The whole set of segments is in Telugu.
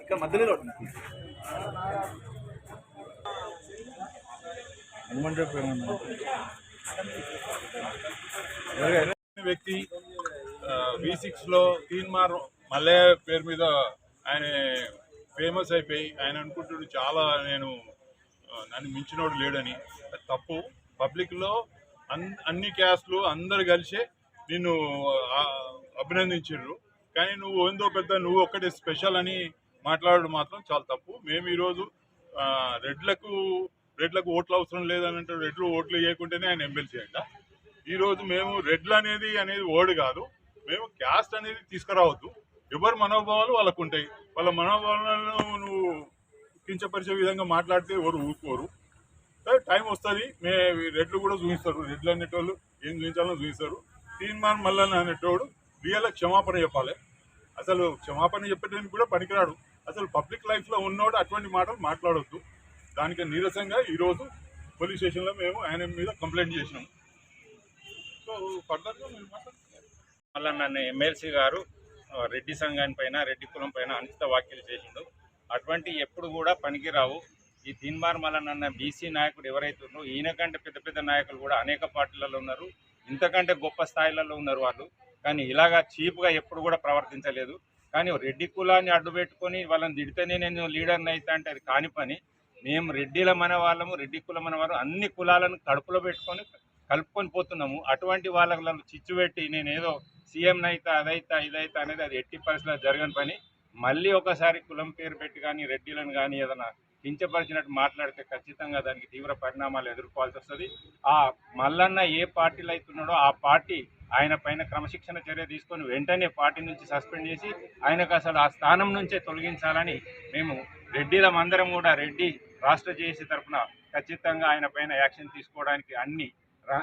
ఇక్కడ మధ్యలో వ్యక్తి వి సిక్స్లో తీన్మార్ మల్లయ్య పేరు మీద ఆయన ఫేమస్ అయిపోయి ఆయన అనుకుంటున్నాడు చాలా నేను నన్ను మించినోడు లేడని. తప్పు. పబ్లిక్లో అన్ అన్ని క్యాస్ట్లు అందరు కలిసి నిన్ను అభినందించారు కానీ నువ్వు ఏందో పెద్ద నువ్వు ఒక్కటే స్పెషల్ అని మాట్లాడడం మాత్రం చాలా తప్పు. మేము ఈరోజు రెడ్లకు రెడ్లకు ఓట్లు అవసరం లేదని అంటే రెడ్లు ఓట్లు వేయకుంటేనే ఆయన ఎమ్మెల్సీ అంట. ఈరోజు మేము రెడ్లు అనేది అనేది ఓడి కాదు. మేము క్యాస్ట్ అనేది తీసుకురావద్దు. ఎవరి మనోభావాలు వాళ్ళకు ఉంటాయి వాళ్ళ మనోభావాలను నువ్వు కించపరిచే విధంగా మాట్లాడితే ఎవరు ఊరుకోరు. టైం వస్తుంది. మే రెడ్లు కూడా చూపిస్తారు. రెడ్లు అనేటోళ్ళు ఏం చూపించాలో చూపిస్తారు. తీర్మాన్ మల్లన్న అనేటోడు రియల్ క్షమాపణ చెప్పాలి. అసలు క్షమాపణ చెప్పడానికి కూడా పనికిరాడు. అసలు పబ్లిక్ లైఫ్లో ఉన్నోడు అటువంటి మాటలు మాట్లాడొద్దు. దానికి నీరసంగా ఈరోజు పోలీస్ స్టేషన్లో మేము ఆయన మీద కంప్లైంట్ చేసినాము సో ఫర్దర్గా మీరు మళ్ళా నన్ను ఎమ్మెల్సీ గారు రెడ్డి సంఘాన్ని పైన రెడ్డి కులం పైన అనిచిత వ్యాఖ్యలు చేసిండు. అటువంటి ఎప్పుడు కూడా పనికిరావు. ఈ తీన్మార్ మల్లన్న బీసీ నాయకుడు ఎవరైతే ఉన్నారో ఈయన కంటే పెద్ద పెద్ద నాయకులు కూడా అనేక పార్టీలలో ఉన్నారు. ఇంతకంటే గొప్ప స్థాయిలలో ఉన్నారు వాళ్ళు. కానీ ఇలాగా చీప్గా ఎప్పుడు కూడా ప్రవర్తించలేదు. కానీ రెడ్డి కులాన్ని అడ్డు పెట్టుకొని వాళ్ళని తిడితేనే నేను లీడర్ని అయితే అంటే అది కాని పని. మేము రెడ్డిల మన వాళ్ళము రెడ్డి కులం మన వాళ్ళు అన్ని కులాలను కడుపులో పెట్టుకొని కలుపుకొని పోతున్నాము. అటువంటి వాళ్ళకు చిచ్చు పెట్టి నేను ఏదో సీఎం అయితే అదైతా ఇదైతా అనేది అది ఎట్టి పరిస్థితుల్లో జరగని పని. మళ్ళీ ఒకసారి కులం పేరు పెట్టి కానీ రెడ్డిలను కానీ ఏదైనా కించపరిచినట్టు మాట్లాడితే ఖచ్చితంగా దానికి తీవ్ర పరిణామాలు ఎదుర్కోవాల్సి వస్తుంది. ఆ మల్లన్న ఏ పార్టీలో అవుతున్నాడో ఆ పార్టీ ఆయన పైన క్రమశిక్షణ చర్య తీసుకొని వెంటనే పార్టీ నుంచి సస్పెండ్ చేసి ఆయనకు అసలు ఆ స్థానం నుంచే తొలగించాలని మేము రెడ్డిలమందరం కూడా రెడ్డి రాష్ట్ర జేసీ తరఫున ఖచ్చితంగా ఆయన పైన యాక్షన్ తీసుకోవడానికి అన్ని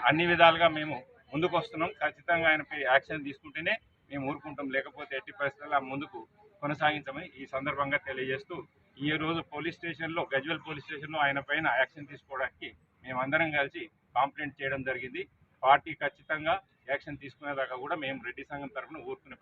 అన్ని విధాలుగా మేము ముందుకు వస్తున్నాం ఖచ్చితంగా ఆయనపై యాక్షన్ తీసుకుంటేనే మేము ఊరుకుంటాం. లేకపోతే ఎట్టి పరిస్థితుల్లో ఆ ముందుకు కొనసాగించమని ఈ సందర్భంగా తెలియజేస్తూ ఈ రోజు పోలీస్ స్టేషన్లో గజ్వెల్ పోలీస్ స్టేషన్లో ఆయన పైన యాక్షన్ తీసుకోవడానికి మేమందరం కలిసి కాంప్లైంట్ చేయడం జరిగింది. పార్టీ ఖచ్చితంగా యాక్షన్ తీసుకునేదాకా కూడా మేము రెడ్డి సంఘం తరఫున ఊరుకునే